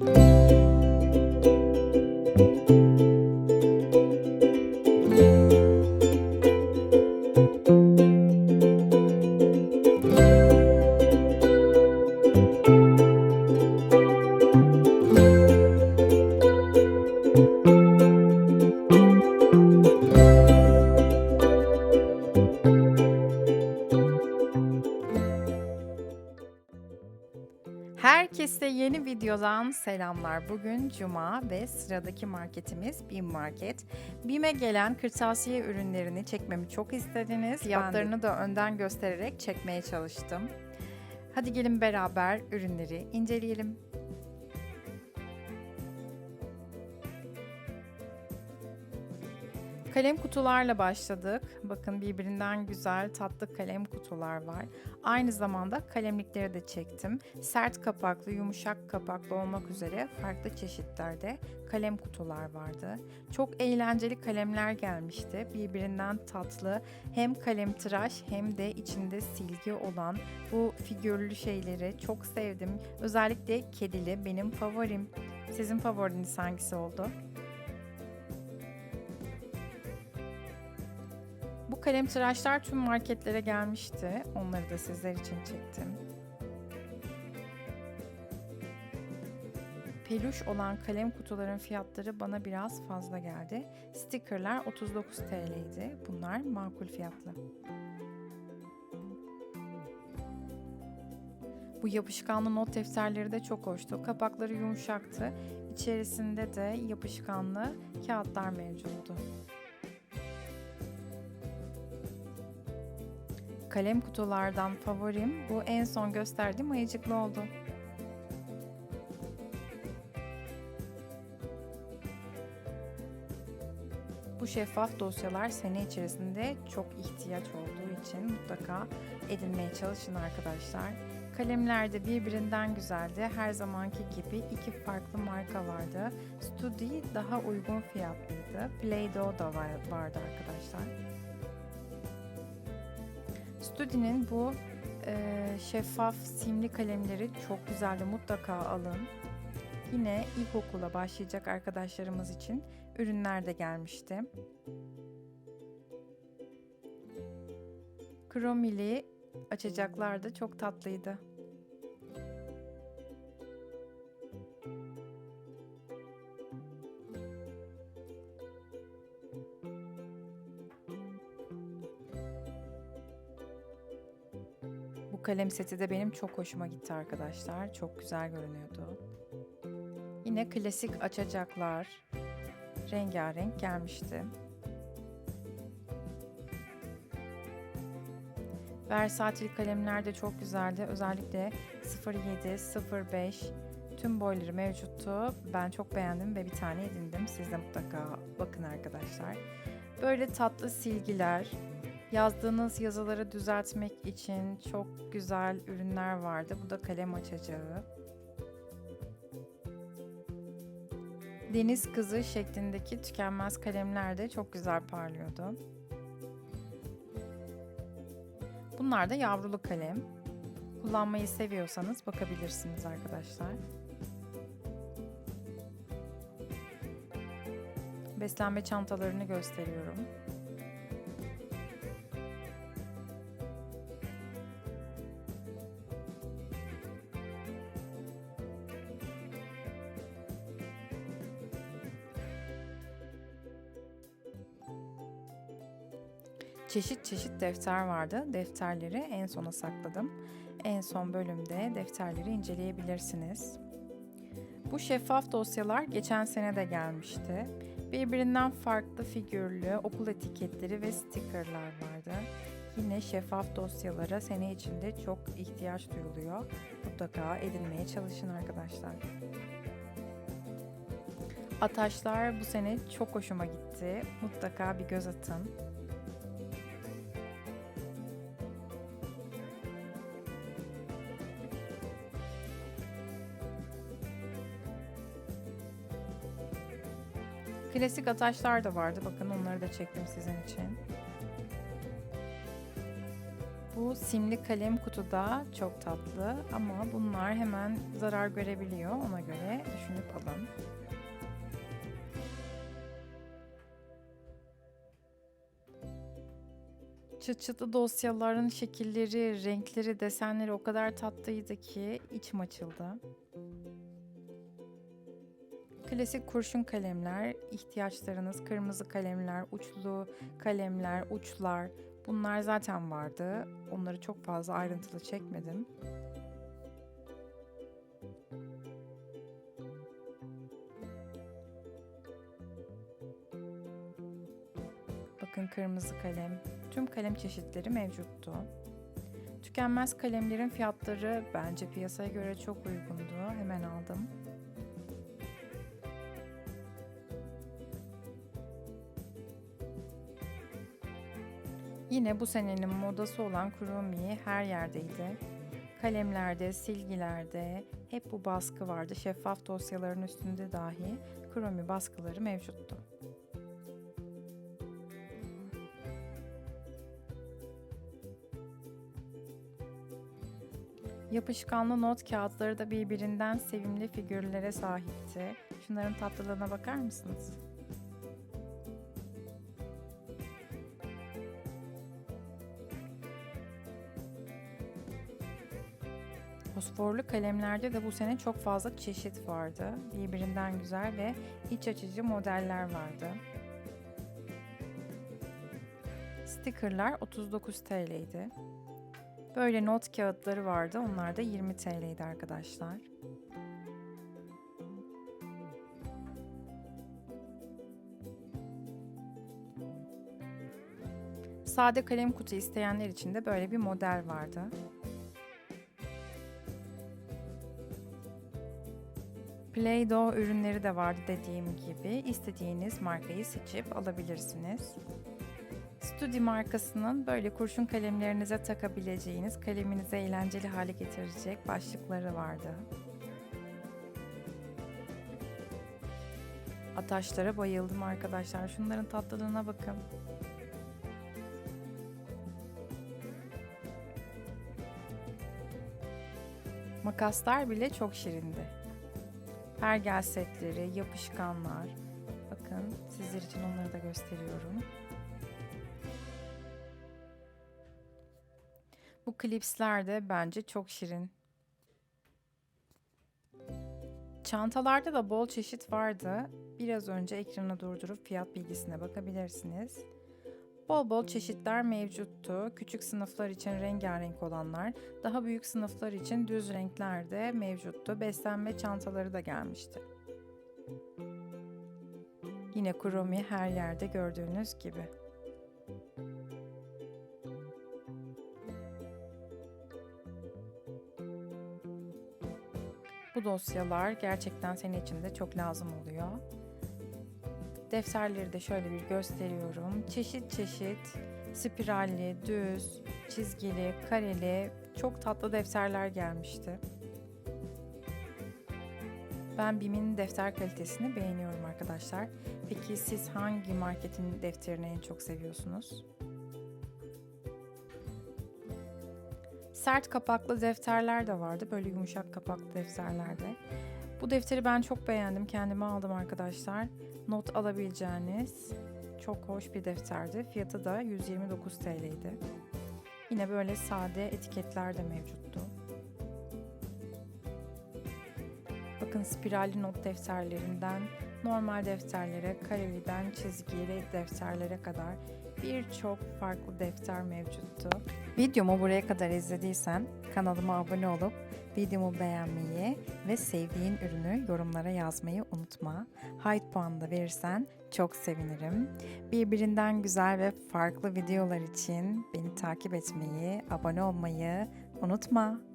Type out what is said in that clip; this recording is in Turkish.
thank Herkese yeni videodan selamlar. Bugün Cuma ve sıradaki marketimiz BİM Market. BİM'e gelen kırtasiye ürünlerini çekmemi çok istediniz. Fiyatlarını da önden göstererek çekmeye çalıştım. Hadi gelin beraber ürünleri inceleyelim. Kalem kutularla başladık. Bakın birbirinden güzel tatlı kalem kutular var. Aynı zamanda kalemlikleri de çektim. Sert kapaklı, yumuşak kapaklı olmak üzere farklı çeşitlerde kalem kutular vardı. Çok eğlenceli kalemler gelmişti. Birbirinden tatlı hem kalem tıraş hem de içinde silgi olan bu figürlü şeyleri çok sevdim. Özellikle kedili benim favorim. Sizin favoriniz hangisi oldu? Kalem tıraşlar tüm marketlere gelmişti. Onları da sizler için çektim. Peluş olan kalem kutuların fiyatları bana biraz fazla geldi. Stickerlar 39 TL'ydi. Bunlar makul fiyatlı. Bu yapışkanlı not defterleri de çok hoştu. Kapakları yumuşaktı. İçerisinde de yapışkanlı kağıtlar mevcuttu. Kalem kutulardan favorim bu en son gösterdiğim ayıcıklı oldu. Bu şeffaf dosyalar sene içerisinde çok ihtiyaç olduğu için mutlaka edinmeye çalışın arkadaşlar. Kalemler de birbirinden güzeldi. Her zamanki gibi iki farklı marka vardı. Studi daha uygun fiyatlıydı. Play-Doh da vardı arkadaşlar. Studi'nin bu e, şeffaf simli kalemleri çok güzeldi. Mutlaka alın. Yine ilkokula başlayacak arkadaşlarımız için ürünler de gelmişti. Kromili açacaklar da çok tatlıydı. Kalem seti de benim çok hoşuma gitti arkadaşlar. Çok güzel görünüyordu. Yine klasik açacaklar. Rengarenk gelmişti. Versatil kalemler de çok güzeldi. Özellikle 07, 05 tüm boyları mevcuttu. Ben çok beğendim ve bir tane edindim. Siz de mutlaka bakın arkadaşlar. Böyle tatlı silgiler, Yazdığınız yazıları düzeltmek için çok güzel ürünler vardı. Bu da kalem açacağı. Deniz kızı şeklindeki tükenmez kalemler de çok güzel parlıyordu. Bunlar da yavrulu kalem. Kullanmayı seviyorsanız bakabilirsiniz arkadaşlar. Beslenme çantalarını gösteriyorum. Çeşit çeşit defter vardı. Defterleri en sona sakladım. En son bölümde defterleri inceleyebilirsiniz. Bu şeffaf dosyalar geçen sene de gelmişti. Birbirinden farklı figürlü okul etiketleri ve stickerlar vardı. Yine şeffaf dosyalara sene içinde çok ihtiyaç duyuluyor. Mutlaka edinmeye çalışın arkadaşlar. Ataşlar bu sene çok hoşuma gitti. Mutlaka bir göz atın. Klasik ataşlar da vardı. Bakın onları da çektim sizin için. Bu simli kalem kutuda çok tatlı ama bunlar hemen zarar görebiliyor. Ona göre düşünüp alın. Çıt çıtlı dosyaların şekilleri, renkleri, desenleri o kadar tatlıydı ki içim açıldı. Klasik kurşun kalemler, ihtiyaçlarınız kırmızı kalemler, uçlu kalemler, uçlar bunlar zaten vardı. Onları çok fazla ayrıntılı çekmedim. Bakın kırmızı kalem. Tüm kalem çeşitleri mevcuttu. Tükenmez kalemlerin fiyatları bence piyasaya göre çok uygundu. Hemen aldım. Yine bu senenin modası olan Kuromi her yerdeydi. Kalemlerde, silgilerde hep bu baskı vardı. Şeffaf dosyaların üstünde dahi Kuromi baskıları mevcuttu. Yapışkanlı not kağıtları da birbirinden sevimli figürlere sahipti. Şunların tatlılığına bakar mısınız? Fosforlu kalemlerde de bu sene çok fazla çeşit vardı. Birbirinden güzel ve iç açıcı modeller vardı. Stickerlar 39 TL'ydi. Böyle not kağıtları vardı. Onlar da 20 TL'ydi arkadaşlar. Sade kalem kutu isteyenler için de böyle bir model vardı. Play-Doh ürünleri de vardı dediğim gibi. İstediğiniz markayı seçip alabilirsiniz. Studi markasının böyle kurşun kalemlerinize takabileceğiniz, kaleminizi eğlenceli hale getirecek başlıkları vardı. Ataşlara bayıldım arkadaşlar. Şunların tatlılığına bakın. Makaslar bile çok şirindi. Pergel setleri, yapışkanlar. Bakın sizler için onları da gösteriyorum. Bu klipsler de bence çok şirin. Çantalarda da bol çeşit vardı. Biraz önce ekranı durdurup fiyat bilgisine bakabilirsiniz. Bol bol çeşitler mevcuttu. Küçük sınıflar için rengarenk olanlar, daha büyük sınıflar için düz renkler de mevcuttu. Beslenme çantaları da gelmişti. Yine Kuromi her yerde gördüğünüz gibi. Bu dosyalar gerçekten senin için de çok lazım oluyor. Defterleri de şöyle bir gösteriyorum. Çeşit çeşit spiralli, düz, çizgili, kareli çok tatlı defterler gelmişti. Ben BİM'in defter kalitesini beğeniyorum arkadaşlar. Peki siz hangi marketin defterini en çok seviyorsunuz? Sert kapaklı defterler de vardı. Böyle yumuşak kapaklı defterlerde. Bu defteri ben çok beğendim. Kendime aldım arkadaşlar. Not alabileceğiniz çok hoş bir defterdi. Fiyatı da 129 TL'ydi. Yine böyle sade etiketler de mevcuttu. Bakın spiralli not defterlerinden normal defterlere, kareliden çizgili defterlere kadar birçok farklı defter mevcuttu. Videomu buraya kadar izlediysen kanalıma abone olup videomu beğenmeyi ve sevdiğin ürünü yorumlara yazmayı unutma. Hype puanı da verirsen çok sevinirim. Birbirinden güzel ve farklı videolar için beni takip etmeyi, abone olmayı unutma.